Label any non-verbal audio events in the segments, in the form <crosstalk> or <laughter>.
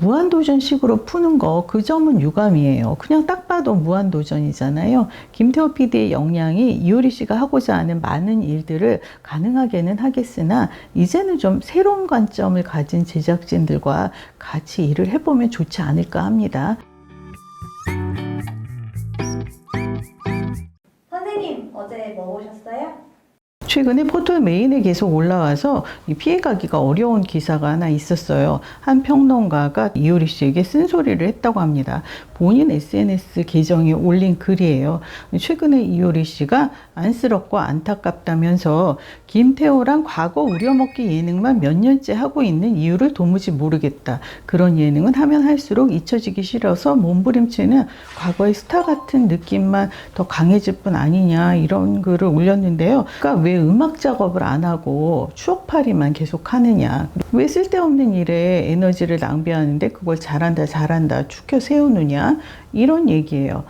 무한도전식으로 푸는 거 그 점은 유감이에요. 그냥 딱 봐도 무한도전이잖아요. 김태호 PD의 역량이 이효리 씨가 하고자 하는 많은 일들을 가능하게는 하겠으나 이제는 좀 새로운 관점을 가진 제작진들과 같이 일을 해보면 좋지 않을까 합니다. 선생님, 어제 뭐 보셨어요? 최근에 포털 메인에 계속 올라와서 이 피해가기가 어려운 기사가 하나 있었어요. 한 평론가가 이효리 씨에게 쓴소리를 했다고 합니다. 본인 SNS 계정에 올린 글이에요. 최근에 이효리 씨가 안쓰럽고 안타깝다면서 김태호랑 과거 우려먹기 예능만 몇 년째 하고 있는 이유를 도무지 모르겠다. 그런 예능은 하면 할수록 잊혀지기 싫어서 몸부림치는 과거의 스타 같은 느낌만 더 강해질 뿐 아니냐 이런 글을 올렸는데요. 그러니까 왜 음악 작업을 안 하고 추억팔이만 계속 하느냐. 왜 쓸데없는 일에 에너지를 낭비하는데 그걸 잘한다 잘한다 축혀 세우느냐 이런 얘기예요.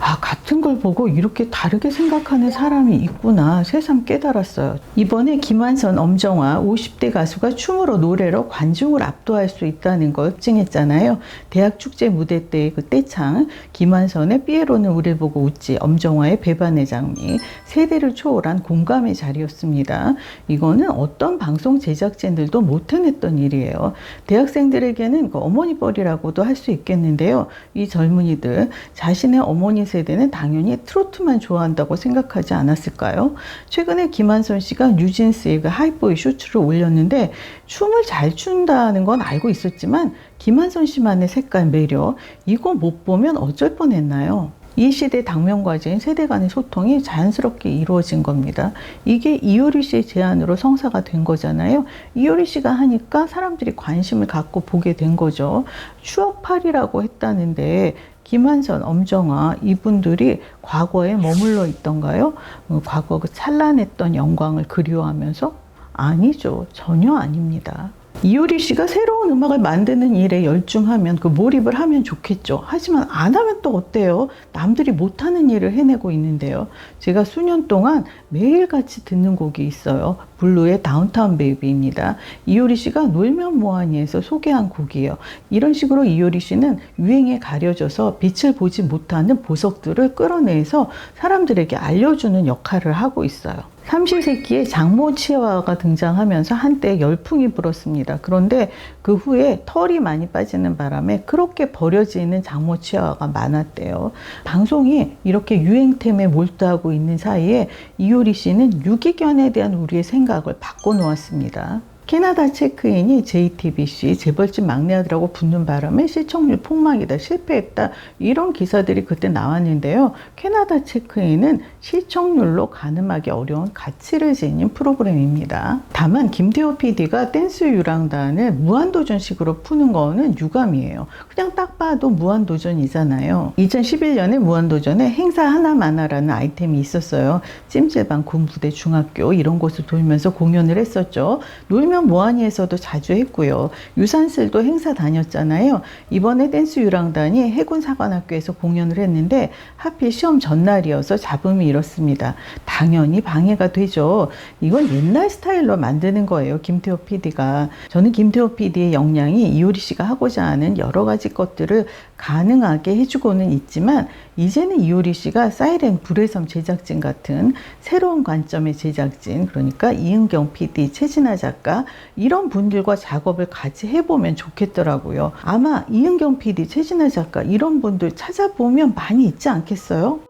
아, 같은 걸 보고 이렇게 다르게 생각하는 사람이 있구나 새삼 깨달았어요. 이번에 김한선, 엄정화 50대 가수가 춤으로 노래로 관중을 압도할 수 있다는 걸 증했잖아요. 대학 축제 무대 때 그 떼창, 김한선의 삐에로는 우리를 보고 웃지, 엄정화의 배반의 장미, 세대를 초월한 공감의 자리였습니다. 이거는 어떤 방송 제작진들도 못 해냈던 일이에요. 대학생들에게는 그 어머니 뻘이라고도 할 수 있겠는데요. 이 젊은이들 자신의 어머니 세대는 당연히 트로트만 좋아한다고 생각하지 않았을까요? 최근에 김한선 씨가 뉴진스의 그 하이보이 쇼츠를 올렸는데 춤을 잘 춘다는 건 알고 있었지만 김한선 씨만의 색깔 매력 이거 못 보면 어쩔 뻔했나요? 이 시대 당면과제인 세대 간의 소통이 자연스럽게 이루어진 겁니다. 이게 이효리 씨의 제안으로 성사가 된 거잖아요. 이효리 씨가 하니까 사람들이 관심을 갖고 보게 된 거죠. 추억팔이라고 했다는데 김한선, 엄정화 이분들이 과거에 머물러 있던가요? 어, 과거 그 찬란했던 영광을 그리워하면서 아니죠. 전혀 아닙니다. 이효리 씨가 새로운 음악을 만드는 일에 열중하면 그 몰입을 하면 좋겠죠. 하지만 안 하면 또 어때요? 남들이 못하는 일을 해내고 있는데요. 제가 수년 동안 매일같이 듣는 곡이 있어요. 블루의 다운타운 베이비입니다. 이효리 씨가 놀면 뭐하니에서 소개한 곡이에요. 이런 식으로 이효리 씨는 유행에 가려져서 빛을 보지 못하는 보석들을 끌어내서 사람들에게 알려주는 역할을 하고 있어요. 삼시세끼에 장모 치아와가 등장하면서 한때 열풍이 불었습니다. 그런데 그 후에 털이 많이 빠지는 바람에 그렇게 버려지는 장모 치아와가 많았대요. 방송이 이렇게 유행템에 몰두하고 있는 사이에 이효리 씨는 유기견에 대한 우리의 생각을 바꿔놓았습니다. 캐나다 체크인이 JTBC 재벌집 막내 아들하고 붙는 바람에 시청률 폭망이다 실패했다 이런 기사들이 그때 나왔는데요. 캐나다 체크인은 시청률로 가늠하기 어려운 가치를 지닌 프로그램입니다. 다만 김태호 PD가 댄스 유랑단을 무한도전식으로 푸는 거는 유감이에요. 그냥 딱 봐도 무한도전이잖아요. 2011년에 무한도전에 행사 하나만화라는 아이템이 있었어요. 찜질방 군부대 중학교 이런 곳을 돌면서 공연을 했었죠. 놀면 뭐하니에서도 자주 했고요. 유산슬도 행사 다녔잖아요. 이번에 댄스 유랑단이 해군 사관학교에서 공연을 했는데 하필 시험 전날이어서 잡음이 이렇습니다. 당연히 방해가 되죠. 이건 옛날 스타일로 만드는 거예요. 김태호 PD가. 저는 김태호 PD의 역량이 이효리 씨가 하고자 하는 여러 가지 것들을 가능하게 해주고는 있지만 이제는 이효리 씨가 사이렌 불의 섬 제작진 같은 새로운 관점의 제작진 그러니까 이은경 PD, 최진아 작가 이런 분들과 작업을 같이 해보면 좋겠더라고요. 아마 이은경 PD, 최진아 작가 이런 분들 찾아보면 많이 있지 않겠어요?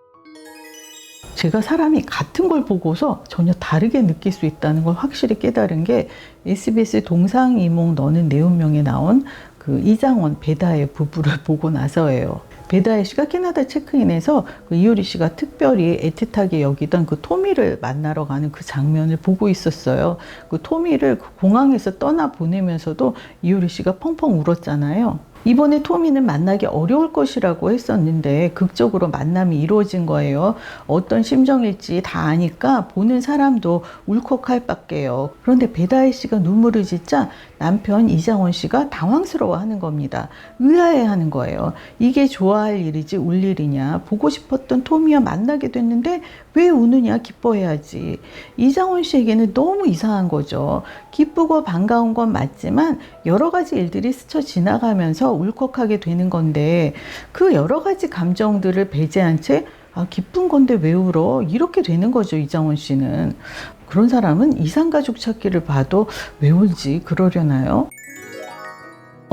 제가 사람이 같은 걸 보고서 전혀 다르게 느낄 수 있다는 걸 확실히 깨달은 게 SBS 동상이몽 너는 내 운명에 나온 그 이장원 배다의 부부를 <laughs> 보고 나서예요. 배다혜 씨가 캐나다 체크인에서 그 이효리 씨가 특별히 애틋하게 여기던 그 토미를 만나러 가는 그 장면을 보고 있었어요. 그 토미를 그 공항에서 떠나 보내면서도 이효리 씨가 펑펑 울었잖아요. 이번에 토미는 만나기 어려울 것이라고 했었는데 극적으로 만남이 이루어진 거예요. 어떤 심정일지 다 아니까 보는 사람도 울컥할 밖에요. 그런데 배다혜 씨가 눈물을 짓자 남편 이장원 씨가 당황스러워 하는 겁니다. 의아해 하는 거예요. 이게 좋아할 일이지 울 일이냐. 보고 싶었던 토미와 만나게 됐는데 왜 우느냐 기뻐해야지. 이장원 씨에게는 너무 이상한 거죠. 기쁘고 반가운 건 맞지만 여러 가지 일들이 스쳐 지나가면서 울컥하게 되는 건데 그 여러 가지 감정들을 배제한 채 아, 기쁜 건데 왜 울어? 이렇게 되는 거죠, 이장원 씨는. 그런 사람은 이상가족 찾기를 봐도 왜 울지? 그러려나요?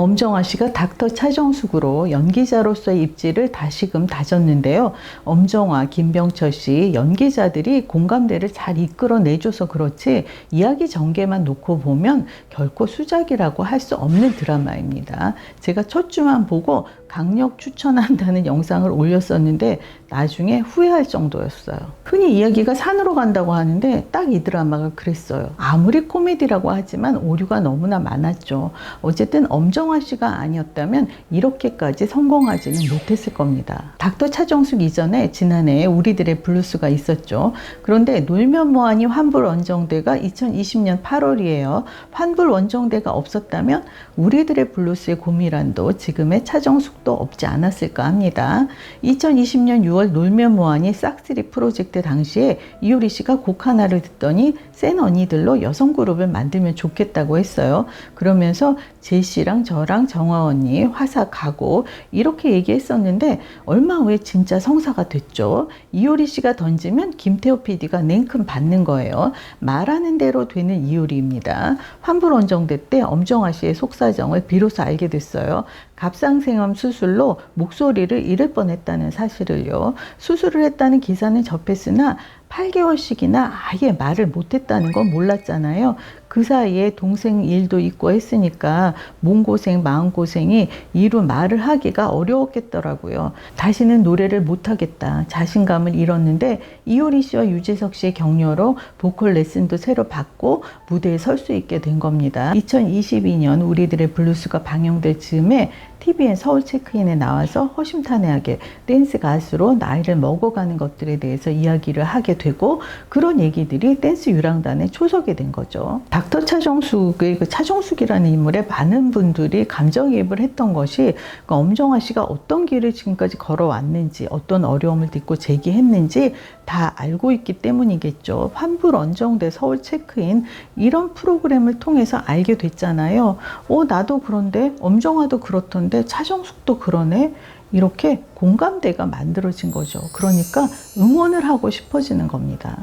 엄정화 씨가 닥터 차정숙으로 연기자로서의 입지를 다시금 다졌는데요. 엄정화, 김병철 씨 연기자들이 공감대를 잘 이끌어내줘서 그렇지 이야기 전개만 놓고 보면 결코 수작이라고 할 수 없는 드라마입니다. 제가 첫 주만 보고 강력 추천한다는 영상을 올렸었는데 나중에 후회할 정도였어요. 흔히 이야기가 산으로 간다고 하는데 딱 이 드라마가 그랬어요. 아무리 코미디라고 하지만 오류가 너무나 많았죠. 어쨌든 엄정화 씨가 아니었다면 이렇게까지 성공하지는 못했을 겁니다. 닥터 차정숙 이전에 지난해 우리들의 블루스가 있었죠. 그런데 놀면 뭐하니 환불 원정대가 2020년 8월이에요. 환불 원정대가 없었다면 우리들의 블루스의 고미란도 지금의 차정숙 도 없지 않았을까 합니다. 2020년 6월 놀면 뭐하니 싹쓸이 프로젝트 당시에 이효리 씨가 곡 하나를 듣더니 센 언니들로 여성 그룹을 만들면 좋겠다고 했어요. 그러면서 제시랑 저랑 정화 언니, 화사 가고 이렇게 얘기했었는데 얼마 후에 진짜 성사가 됐죠. 이효리 씨가 던지면 김태호 PD가 냉큼 받는 거예요. 말하는 대로 되는 이효리입니다. 환불 원정대 때 엄정화 씨의 속사정을 비로소 알게 됐어요. 갑상생암 수술 로 목소리를 잃을 뻔했다는 사실을요. 수술을 했다는 기사는 접했으나 8개월씩이나 아예 말을 못했다는 건 몰랐잖아요. 그 사이에 동생 일도 있고 했으니까 몸고생, 마음고생이 이루 말을 하기가 어려웠겠더라고요. 다시는 노래를 못하겠다. 자신감을 잃었는데 이효리 씨와 유재석 씨의 격려로 보컬 레슨도 새로 받고 무대에 설 수 있게 된 겁니다. 2022년 우리들의 블루스가 방영될 즈음에 TVN 서울 체크인에 나와서 허심탄회하게 댄스 가수로 나이를 먹어가는 것들에 대해서 이야기를 하게 되고 그런 얘기들이 댄스 유랑단에 초석이 된 거죠. 닥터 차정숙의 그 차정숙이라는 인물에 많은 분들이 감정이입을 했던 것이 그 엄정화 씨가 어떤 길을 지금까지 걸어왔는지 어떤 어려움을 딛고 제기했는지 다 알고 있기 때문이겠죠. 환불 언정대 서울 체크인 이런 프로그램을 통해서 알게 됐잖아요. 어 나도 그런데 엄정화도 그렇던데 차정숙도 그러네. 이렇게 공감대가 만들어진 거죠. 그러니까 응원을 하고 싶어지는 겁니다.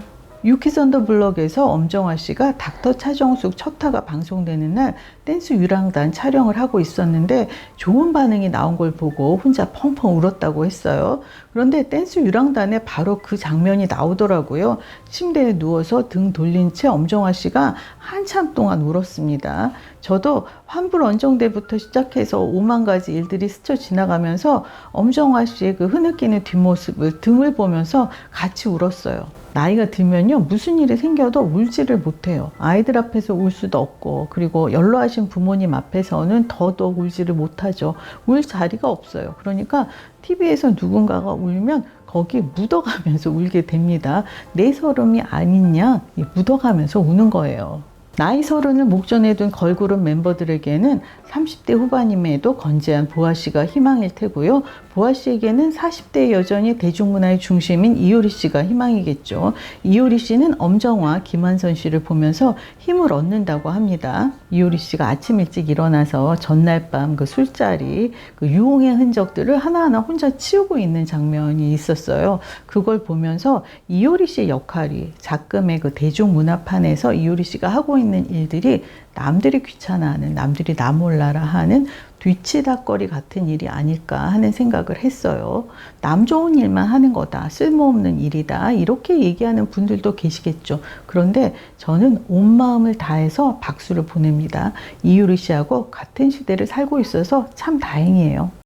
유키선더 블럭에서 엄정화 씨가 닥터 차정숙 첫 화가 방송되는 날 댄스 유랑단 촬영을 하고 있었는데 좋은 반응이 나온 걸 보고 혼자 펑펑 울었다고 했어요. 그런데 댄스 유랑단에 바로 그 장면이 나오더라고요. 침대에 누워서 등 돌린 채 엄정화 씨가 한참 동안 울었습니다. 저도 환불 원정대부터 시작해서 오만 가지 일들이 스쳐 지나가면서 엄정화 씨의 그 흐느끼는 뒷모습을 등을 보면서 같이 울었어요. 나이가 들면요 무슨 일이 생겨도 울지를 못해요. 아이들 앞에서 울 수도 없고 그리고 연로하신 부모님 앞에서는 더더욱 울지를 못하죠. 울 자리가 없어요. 그러니까 TV에서 누군가가 울면 거기 묻어가면서 울게 됩니다. 내 서름이 아니냐 묻어가면서 우는 거예요. 나이 서른을 목전에 둔 걸그룹 멤버들에게는 30대 후반임에도 건재한 보아 씨가 희망일 테고요. 보아 씨에게는 40대 여전히 대중문화의 중심인 이효리 씨가 희망이겠죠. 이효리 씨는 엄정화, 김한선 씨를 보면서 힘을 얻는다고 합니다. 이효리 씨가 아침 일찍 일어나서 전날 밤 그 술자리, 그 유흥의 흔적들을 하나하나 혼자 치우고 있는 장면이 있었어요. 그걸 보면서 이효리 씨의 역할이 작금의 그 대중문화판에서 이효리 씨가 하고 있는 일들이 남들이 귀찮아하는, 남들이 나 몰라라 하는 뒤치다거리 같은 일이 아닐까 하는 생각을 했어요. 남 좋은 일만 하는 거다. 쓸모없는 일이다. 이렇게 얘기하는 분들도 계시겠죠. 그런데 저는 온 마음을 다해서 박수를 보냅니다. 이유리 씨하고 같은 시대를 살고 있어서 참 다행이에요.